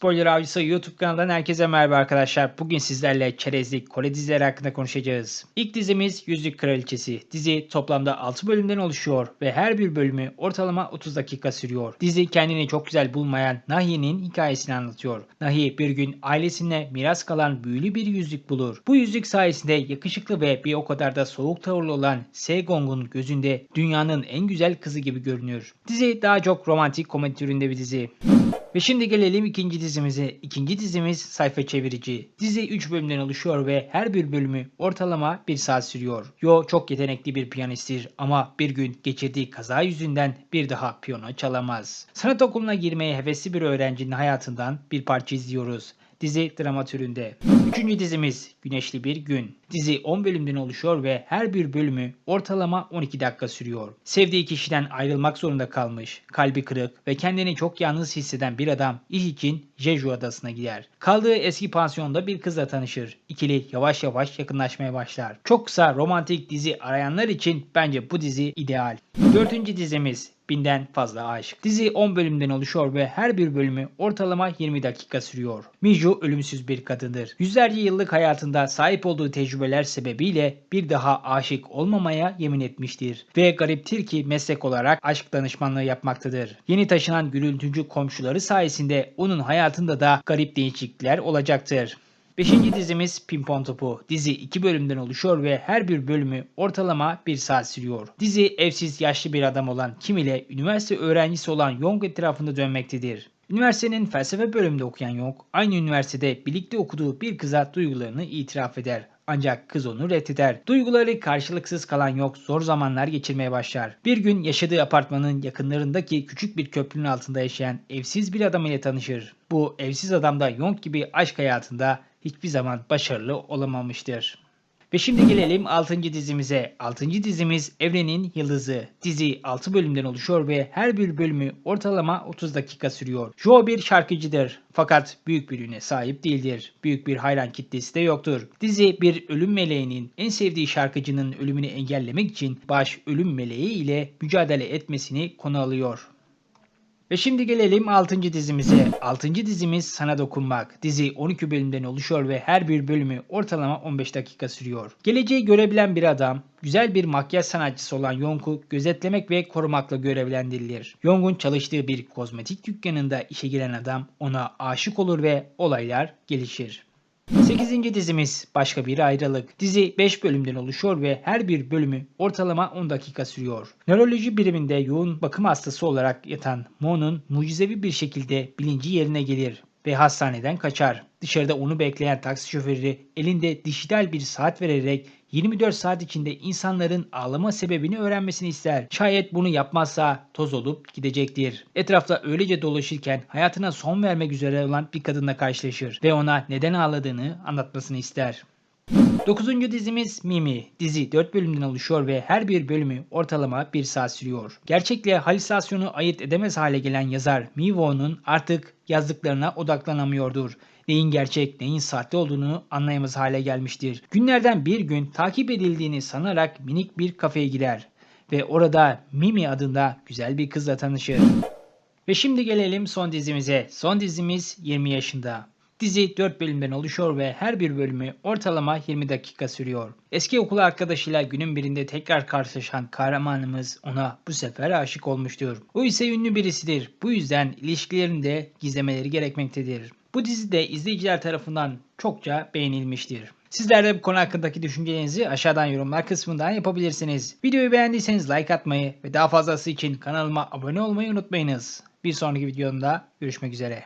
Spoiler Avcısı YouTube kanalından herkese merhaba arkadaşlar. Bugün sizlerle çerezlik Kore dizileri hakkında konuşacağız. İlk dizimiz Yüzük Kraliçesi. Dizi toplamda 6 bölümden oluşuyor ve her bir bölümü ortalama 30 dakika sürüyor. Dizi kendini çok güzel bulmayan Nahi'nin hikayesini anlatıyor. Nahi bir gün ailesine miras kalan büyülü bir yüzük bulur. Bu yüzük sayesinde yakışıklı ve bir o kadar da soğuk tavırlı olan Segong'un gözünde dünyanın en güzel kızı gibi görünür. Dizi daha çok romantik komedi türünde bir dizi. Ve şimdi gelelim ikinci dizimize. İkinci dizimiz sayfa çevirici. Dizi 3 bölümden oluşuyor ve her bir bölümü ortalama 1 saat sürüyor. Yo çok yetenekli bir piyanisttir ama bir gün geçirdiği kaza yüzünden bir daha piyano çalamaz. Sanat okuluna girmeye hevesli bir öğrencinin hayatından bir parça izliyoruz dizi drama türünde. Üçüncü dizimiz Güneşli Bir Gün. Dizi 10 bölümden oluşuyor ve her bir bölümü ortalama 12 dakika sürüyor. Sevdiği kişiden ayrılmak zorunda kalmış, kalbi kırık ve kendini çok yalnız hisseden bir adam iş Jeju adasına gider. Kaldığı eski pansiyonda bir kızla tanışır. İkili yavaş yavaş yakınlaşmaya başlar. Çok kısa romantik dizi arayanlar için bence bu dizi ideal. Dördüncü dizimiz binden fazla aşık. Dizi 10 bölümden oluşuyor ve her bir bölümü ortalama 20 dakika sürüyor. Miju ölümsüz bir kadındır. Yüzlerce yıllık hayatında sahip olduğu tecrübeler sebebiyle bir daha aşık olmamaya yemin etmiştir. Ve gariptir ki meslek olarak aşk danışmanlığı yapmaktadır. Yeni taşınan gürültücü komşuları sayesinde onun hayatında da garip değişiklikler olacaktır. Beşinci dizimiz Pimpon Topu. Dizi iki bölümden oluşuyor ve her bir bölümü ortalama bir saat sürüyor. Dizi evsiz yaşlı bir adam olan Kim ile üniversite öğrencisi olan Yong etrafında dönmektedir. Üniversitenin felsefe bölümünde okuyan Yong, aynı üniversitede birlikte okuduğu bir kıza duygularını itiraf eder. Ancak kız onu reddeder. Duyguları karşılıksız kalan yok zor zamanlar geçirmeye başlar. Bir gün yaşadığı apartmanın yakınlarındaki küçük bir köprünün altında yaşayan evsiz bir adam ile tanışır. Bu evsiz adam da Yong gibi aşk hayatında hiçbir zaman başarılı olamamıştır. Ve şimdi gelelim 6. dizimize. 6. dizimiz Evrenin Yıldızı. Dizi 6 bölümden oluşuyor ve her bir bölümü ortalama 30 dakika sürüyor. Jo bir şarkıcıdır fakat büyük bir üne sahip değildir. Büyük bir hayran kitlesi de yoktur. Dizi bir ölüm meleğinin en sevdiği şarkıcının ölümünü engellemek için baş ölüm meleği ile mücadele etmesini konu alıyor. Ve şimdi gelelim 6. dizimize. 6. dizimiz Sana Dokunmak. Dizi 12 bölümden oluşuyor ve her bir bölümü ortalama 15 dakika sürüyor. Geleceği görebilen bir adam, güzel bir makyaj sanatçısı olan Yong'u gözetlemek ve korumakla görevlendirilir. Yong'un çalıştığı bir kozmetik dükkanında işe giren adam ona aşık olur ve olaylar gelişir. 8. dizimiz Başka Bir Ayrılık. Dizi 5 bölümden oluşuyor ve her bir bölümü ortalama 10 dakika sürüyor. Nöroloji biriminde yoğun bakım hastası olarak yatan Mo'nun mucizevi bir şekilde bilinci yerine gelir ve hastaneden kaçar. Dışarıda onu bekleyen taksi şoförü elinde dijital bir saat vererek 24 saat içinde insanların ağlama sebebini öğrenmesini ister. Şayet bunu yapmazsa toz olup gidecektir. Etrafta öylece dolaşırken hayatına son vermek üzere olan bir kadınla karşılaşır ve ona neden ağladığını anlatmasını ister. 9. dizimiz Mimi. Dizi 4 bölümden oluşuyor ve her bir bölümü ortalama 1 saat sürüyor. Gerçekle halüsinasyonu ayırt edemez hale gelen yazar Mi Wo'nun artık yazdıklarına odaklanamıyordur. Neyin gerçek, neyin sahte olduğunu anlayamaz hale gelmiştir. Günlerden bir gün takip edildiğini sanarak minik bir kafeye girer ve orada Mimi adında güzel bir kızla tanışır. Ve şimdi gelelim son dizimize. Son dizimiz 20 yaşında. Dizi 4 bölümden oluşuyor ve her bir bölümü ortalama 20 dakika sürüyor. Eski okul arkadaşıyla günün birinde tekrar karşılaşan kahramanımız ona bu sefer aşık olmuştur. O ise ünlü birisidir. Bu yüzden ilişkilerinde gizlemeleri gerekmektedir. Bu dizi de izleyiciler tarafından çokça beğenilmiştir. Sizler de bu konu hakkındaki düşüncelerinizi aşağıdan yorumlar kısmından yapabilirsiniz. Videoyu beğendiyseniz like atmayı ve daha fazlası için kanalıma abone olmayı unutmayınız. Bir sonraki videomda görüşmek üzere.